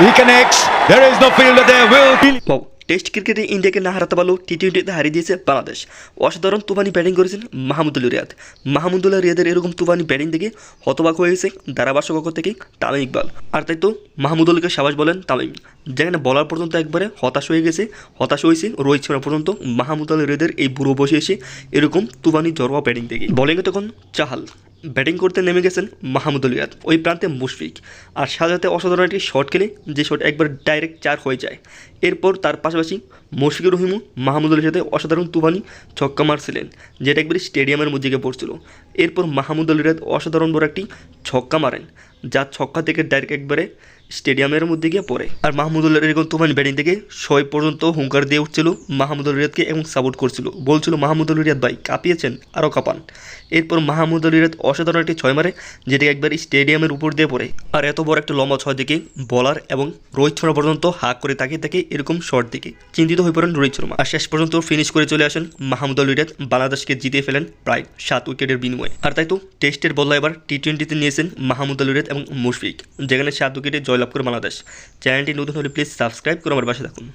He connects. There is no fielder there. Will wow test ক্রিকেটে ইন্ডিয়াকে না হারাতে পারলেও টি টোয়েন্টিতে হারিয়ে দিয়েছে বাংলাদেশ অসাধারণ তুফানি ব্যাটিং করেছেন মাহমুদুল্লাহ রিয়াদ। মাহমুদুল্লাহ রিয়াদের এরকম তুফানি ব্যাটিং দেখে হতবাক হয়ে গেছে ধারাভাষ্যকক্ষ থেকে তামিম ইকবাল। আর তাই তো মাহমুদুল্লাহকে সাবাস বলেন তামিম। যেখানে বলার পর্যন্ত একবারে হতাশ হয়ে গেছে, হতাশ হয়েছে রোহিত শর্মা পর্যন্ত। মাহমুদুল্লাহ রিয়াদের এই বুড়ো বসে এসে এরকম তুফানি জরোয়া ব্যাটিং দেখে। বলিংয়ে তখন চাহাল। ব্যাটিং করতে নেমে গেছেন মাহমুদুল রিয়াদ ওই প্রান্তে মুশফিক। আর সাজাতে অসাধারণ একটি শট খেলে যে শট একবার ডাইরেক্ট চার হয়ে যায়। এরপর তার পাশাপাশি মুশফিকুর রহিমও মাহমুদুলের সাথে অসাধারণ তুফানি ছক্কা মারছিলেন, যেটা একবার স্টেডিয়ামের মধ্যে পড়ছিল। এরপর মাহমুদুল রিয়াদ অসাধারণ বড় একটি ছক্কা মারেন, যা ছক্কা থেকে ডাইরেক্ট একবারে স্টেডিয়ামের মধ্যে গিয়ে পড়ে। আর মাহমুদুল্লাহ এরকম তুফানি ব্যাটিং থেকে ছয় পর্যন্ত হুঙ্কার দিয়ে উঠছিল মাহমুদুল রিয়াদকে এবং সাপোর্ট করছিল। বলছিল, মাহমুদুল রিয়াদ ভাই, কাঁপিয়েছেন আরও কাঁপান। এরপর মাহমুদুল রিয়াদ অসাধারণ একটি ছয় মারে যেটি একবার স্টেডিয়ামের উপর দিয়ে পড়ে। আর এত বড় একটা লম্বা ছয় দিকে বলার এবং রোহিত শর্মা পর্যন্ত হাক করে তাকিয়ে থাকে এরকম শর্ট দিকে। চিন্তিত হয়ে পড়েন রোহিত শর্মা। আর শেষ পর্যন্ত ফিনিশ করে চলে আসেন মাহমুদুল রিয়াদ। বাংলাদেশকে জিতিয়ে ফেলেন প্রায় সাত উইকেটের বিনিময়ে। আর তাই তো টেস্টের বদলা এবার টি টোয়েন্টিতে নিয়েছেন মাহমুদ আলুরেদ এবং মুশফিক। যেখানে সাত উইকেটে জয়লাভ করে বাংলাদেশ। চ্যানেলটি নতুন হলে প্লিজ সাবস্ক্রাইব করে আমার পাশে থাকুন।